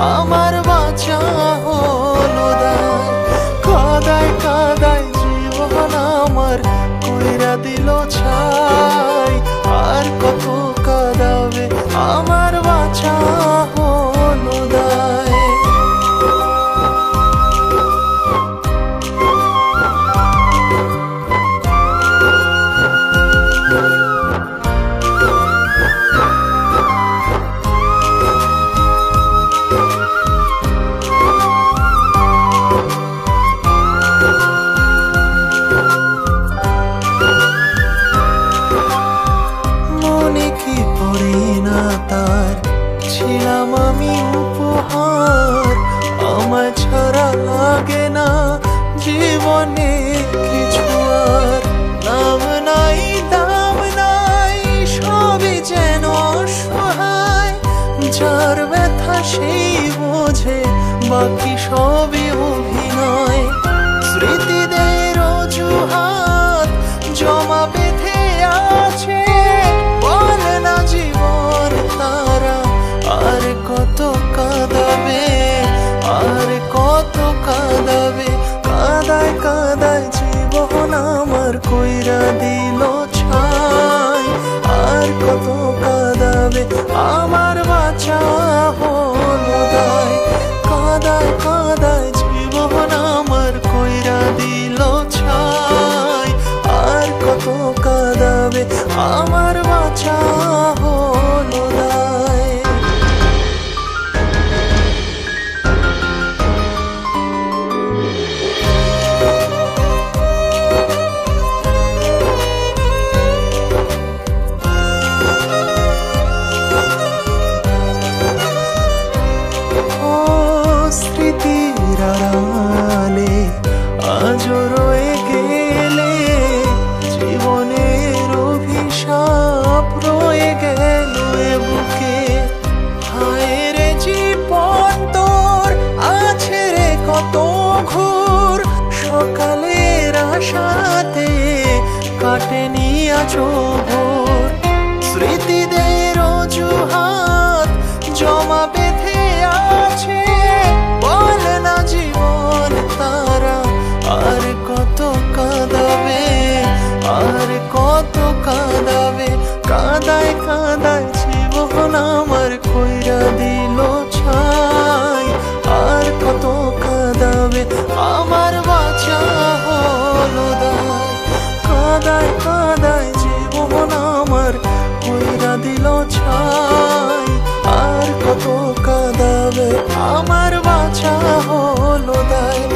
Mama কাদাবে আমার ভোর। জমা বেঁধে আছে। বল না জীবন তারা, আর কত কাঁদাবে, আর কত কাঁদাবে। কাঁদায় কাঁদায় জীবন আমার কইরা দিল ছাই। আর কত কাঁদাবে, আমার বাঁচা হলো কাদায় কাদায় জীবন আমার কইরা দিল ছাই। আর কত কাদাবে আমার বাঁচা হলো দায়।